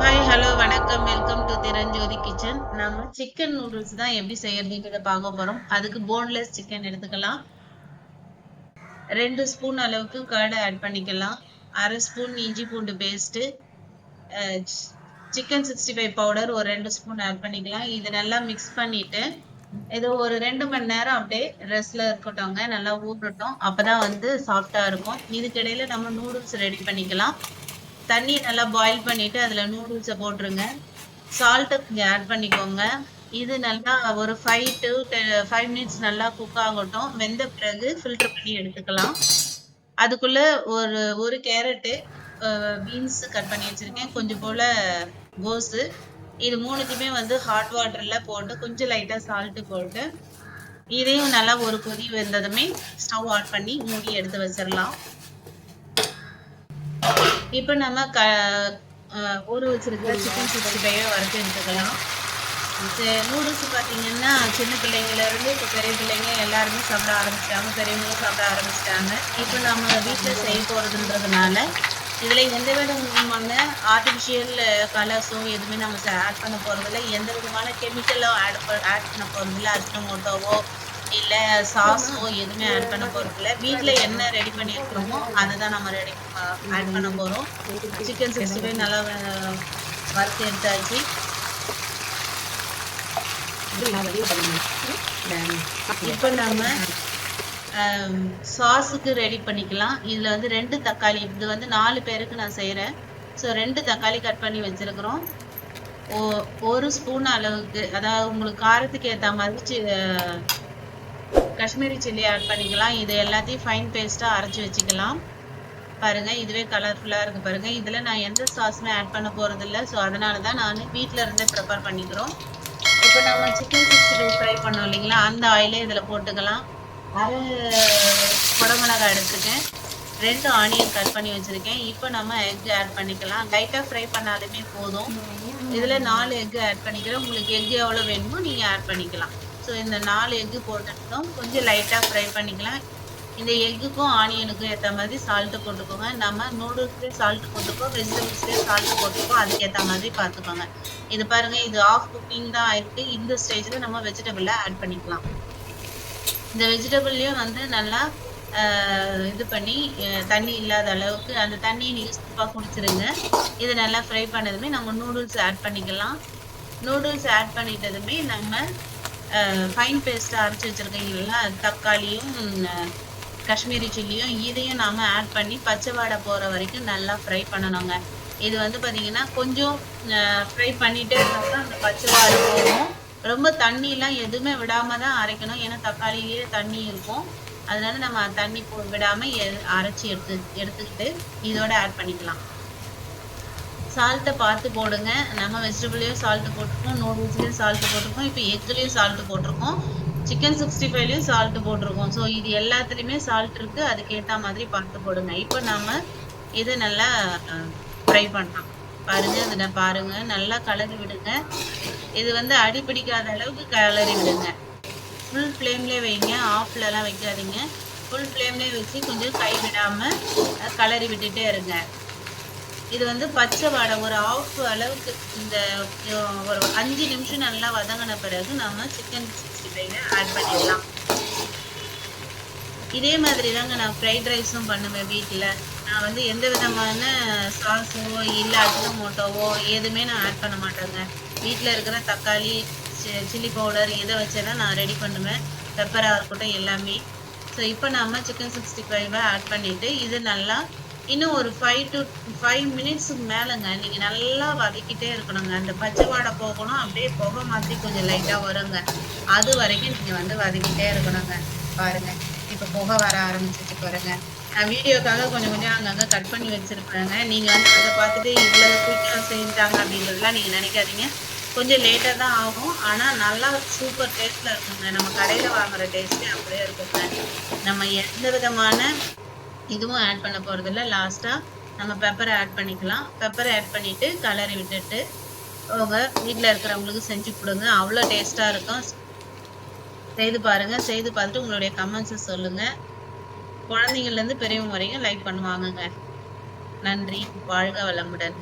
Hi hello வணக்கம். Welcome to Thiranjothi kitchen நம்ம chicken noodles தான் எப்படி செய்யறதுன்றத பார்க்க போறோம். அதுக்கு போன்லெஸ் சிக்கன் எடுத்துக்கலாம். ரெண்டு ஸ்பூன் அளவுக்கு கர்டு ஆட் பண்ணிக்கலாம். அரை ஸ்பூன் இஞ்சி பூண்டு paste chicken sixty five powder ஒரு ரெண்டு ஸ்பூன் ஆட் பண்ணிக்கலாம். இது நல்லா மிக்ஸ் பண்ணிவிட்டு இது ஒரு ரெண்டு மணி நேரம் அப்படியே ரெஸ்ட்ல இருக்கட்டும்ங்க. நல்லா ஊறட்டும். அப்பதான் வந்து சாஃப்டா இருக்கும். இதுக்கிடையில நம்ம நூடுல்ஸ் ரெடி பண்ணிக்கலாம். தண்ணி நல்லா பாயில் பண்ணிட்டு அதுல நூடுல்ஸை போட்டுருங்க. சால்ட்டு கொஞ்சம் ஆட் பண்ணிக்கோங்க. இது நல்லா ஒரு ஃபைவ் டு ஃபைவ் மினிட்ஸ் நல்லா குக் ஆகட்டும். வெந்த பிறகு ஃபில்டர் பண்ணி எடுத்துக்கலாம். அதுக்குள்ள ஒரு ஒரு கேரட்டு பீன்ஸ் கட் பண்ணி வச்சிருக்கேன். கொஞ்சம் போல கோஸு. இது மூணுத்தையுமே வந்து ஹாட் வாட்டர்ல போட்டு கொஞ்சம் லைட்டா சால்ட் போட்டு இதையும் நல்லா ஒரு கொதி வெந்ததுமே ஸ்டவ் ஆன் பண்ணி மூடி எடுத்து வச்சிடலாம் இப்போ நம்ம க ஊற வச்சிருக்கிற சிக்கன் சிக்ஸ்டி ஃபைவை வறுத்து எடுத்துக்கலாம். நூடுல்ஸ் பார்த்தீங்கன்னா சின்ன பிள்ளைங்கள்ல இருந்து இப்போ பெரிய பிள்ளைங்க எல்லாருமே சாப்பிட ஆரம்பிச்சிட்டாங்க பெரியவங்களும் சாப்பிட ஆரம்பிச்சிட்டாங்க. இப்போ நம்ம வீட்டில் செய்ய போகிறதுன்றதுனால இதில் எந்த விதமான ஆர்டிஃபிஷியல் கலர்ஸோ எதுவுமே நம்ம ஆட் பண்ண போகிறதில்ல எந்த விதமான கெமிக்கலும் ஆட் ஆட் பண்ண போகிறதில்ல அஜினமோட்டோவோ இல்லை சாஸோ எதுவுமே ஆட் பண்ண போகிறதில்ல வீட்டில் என்ன ரெடி பண்ணியிருக்கிறோமோ அதை தான் நம்ம ரெடி ஆட் பண்ண போகிறோம் சிக்கன் சிக்ஸ்டி ஃபைவ் நல்லா வறுத்து எடுத்தாச்சு. இப்போ நம்ம சாஸுக்கு ரெடி பண்ணிக்கலாம். இதில் வந்து ரெண்டு தக்காளி இது வந்து நாலு பேருக்கு நான் செய்கிறேன் ஸோ ரெண்டு தக்காளி கட் பண்ணி வச்சுருக்குறோம். ஓ ஒரு ஸ்பூன் அளவுக்கு அதாவது உங்களுக்கு காரத்துக்கு ஏற்ற மாதிரி சி- காஷ்மீரி சில்லி ஆட் பண்ணிக்கலாம். இது எல்லாத்தையும் ஃபைன் பேஸ்ட்டாக அரைச்சி வச்சுக்கலாம். பாருங்கள் இதுவே கலர்ஃபுல்லாக இருக்குது பாருங்கள் இதில் நான் எந்த சாஸுமே ஆட் பண்ண போகிறதில்ல ஸோ அதனால தான் நான் வீட்டில் இருந்தே ப்ரிப்பேர் பண்ணிக்கிறோம். இப்போ நம்ம சிக்கன் சிக்ஸ்டி ஃப்ரை பண்ணோம் இல்லைங்களா? அந்த ஆயிலே இதில் போட்டுக்கலாம். அரை குடமிளகாய் எடுத்துருக்கேன் ரெண்டு ஆனியன் கட் பண்ணி வச்சுருக்கேன். இப்போ நம்ம எக் ஆட் பண்ணிக்கலாம். லைட்டாக ஃப்ரை பண்ணாலுமே போதும். இதில் நாலு எக் ஆட் பண்ணிக்கிறேன். உங்களுக்கு எக் எவ்வளோ வேணுமோ நீங்கள் ஆட் பண்ணிக்கலாம். ஸோ இந்த நாலு எக்கு போட்டுட்டோம் கொஞ்சம் லைட்டாக ஃப்ரை பண்ணிக்கலாம். இந்த எக்குக்கும் ஆனியனுக்கும் ஏற்ற மாதிரி சால்ட்டு போட்டுக்கோங்க. நம்ம நூடுல்ஸ்லேயே சால்ட் போட்டுக்கோ வெஜிடபிள்ஸ்லேயே சால்ட் போட்டுக்கோ அதுக்கேற்ற மாதிரி பார்த்துக்கோங்க. இது பாருங்கள் இது ஆஃப் குக்கிங் தான் ஆயிருக்கு. இந்த ஸ்டேஜில் நம்ம வெஜிடபிளை ஆட் பண்ணிக்கலாம். இந்த வெஜிடபிள்லையும் வந்து நல்லா இது பண்ணி தண்ணி இல்லாத அளவுக்கு அந்த தண்ணியை நீங்கள் சூப்பாக குடிச்சிருங்க. இது நல்லா ஃப்ரை பண்ணதுமே நம்ம நூடுல்ஸ் ஆட் பண்ணிக்கலாம். நூடுல்ஸ் ஆட் பண்ணிட்டதுமே நம்ம ஃபைன் பேஸ்ட்டாக அரைச்சி வச்சுருக்கீங்களா தக்காளியும் காஷ்மீரி சில்லியும் இதையும் நாம் ஆட் பண்ணி பச்சை வாடை போகிற வரைக்கும் நல்லா ஃப்ரை பண்ணணுங்க. இது வந்து பார்த்தீங்கன்னா கொஞ்சம் ஃப்ரை பண்ணிட்டே இருந்தால் அந்த பச்சை வாடை போகும். ரொம்ப தண்ணிலாம் எதுவுமே விடாமல் தான் அரைக்கணும். ஏன்னா தக்காளியிலேயே தண்ணி இருக்கும். அதனால நம்ம தண்ணி போ விடாமல் எ- அரைச்சி எடுத்து எடுத்துக்கிட்டு இதோட ஆட் பண்ணிக்கலாம். சால்ட்டை பார்த்து போடுங்க. நம்ம வெஜிடபிள்லேயும் சால்ட்டு போட்டிருக்கோம். நூடுல்ஸ்லேயும் சால்ட்டு போட்டிருக்கோம். இப்போ எக்லேயும் சால்ட்டு போட்டிருக்கோம். சிக்கன் சிக்ஸ்டி ஃபைவ்லேயும் சால்ட்டு போட்டிருக்கோம். ஸோ இது எல்லாத்துலேயுமே சால்ட் இருக்குது அதுக்கேற்ற மாதிரி பார்த்து போடுங்க. இப்போ நம்ம இதை நல்லா ஃப்ரை பண்ணலாம். பாருங்க அதில் பாருங்க. நல்லா கலரி விடுங்க. இது வந்து அடி பிடிக்காத அளவுக்கு கலரி விடுங்க. ஃபுல் ஃப்ளேம்லேயே வைங்க. ஆஃப்லலாம் வைக்காதீங்க. ஃபுல் ஃப்ளேம்லேயே வச்சு கொஞ்சம் கை விடாமல் கலரி விட்டுட்டே இருங்க. இது வந்து பச்சை வாடை. ஒரு ஆஃப் அளவுக்கு இந்த ஒரு அஞ்சு நிமிஷம் நல்லா வதங்கின பிறகு நம்ம சிக்கன் சிக்ஸ்டி ஃபைவ் ஆட் பண்ணிடலாம். இதே மாதிரி தாங்க நான் ஃப்ரைட் ரைஸும் பண்ணுவேன் வீட்டில் நான் வந்து எந்த விதமான சாஸோ இல்லை அஜினமோட்டோவோ எதுவுமே நான் ஆட் பண்ண மாட்டேங்க. வீட்டில் இருக்கிற தக்காளி சில்லி பவுடர் இதை வச்சு தான் நான் ரெடி பண்ணுவேன். பெப்பராக இருக்கட்டும் எல்லாமே. ஸோ இப்போ நம்ம சிக்கன் சிக்ஸ்டி ஃபைவை ஆட் பண்ணிவிட்டு இது நல்லா இன்னும் ஒரு ஃபைவ் டு ஃபைவ் மினிட்ஸுக்கு மேலேங்க. நீங்கள் நல்லா வதக்கிட்டே இருக்கணுங்க. அந்த பச்சை வாடை போகணும் அப்படியே புகை மாதிரி கொஞ்சம் லைட்டாக வருங்க. அது வரைக்கும் நீங்கள் வந்து வதக்கிட்டே இருக்கணுங்க. பாருங்கள் இப்போ புகை வர ஆரம்பிச்சிச்சு பாருங்கள் நான் வீடியோக்காக கொஞ்சம் கொஞ்சம் அங்கங்கே கட் பண்ணி வச்சிருப்பேங்க. நீங்கள் வந்து அதை பார்த்துட்டு இவ்வளோ குயிக்காக செஞ்சாங்க அப்படின்றதுலாம் நீங்கள் நினைக்காதீங்க. கொஞ்சம் லேட்டாக தான் ஆகும். ஆனால் நல்லா சூப்பர் டேஸ்ட்டில் இருக்குங்க. நம்ம கடையில் வாங்குகிற டேஸ்ட்டே அப்படியே இருக்குங்க நம்ம எந்த விதமான இதுவும் ஆட் பண்ண போகிறதில்ல லாஸ்ட்டாக நம்ம பெப்பரை ஆட் பண்ணிக்கலாம். பெப்பரை ஆட் பண்ணிவிட்டு கலரி விட்டுட்டு உங்கள் வீட்டில் இருக்கிறவங்களுக்கு செஞ்சு கொடுங்க. அவ்வளோ டேஸ்ட்டாக இருக்கும். செய்து பாருங்க. செய்து பார்த்துட்டு உங்களுடைய கமெண்ட்ஸை சொல்லுங்கள் குழந்தைங்கள்லேருந்து பெரியவங்க வரைக்கும் லைக் பண்ணுவாங்கங்க. நன்றி. வாழ்க வளமுடன்.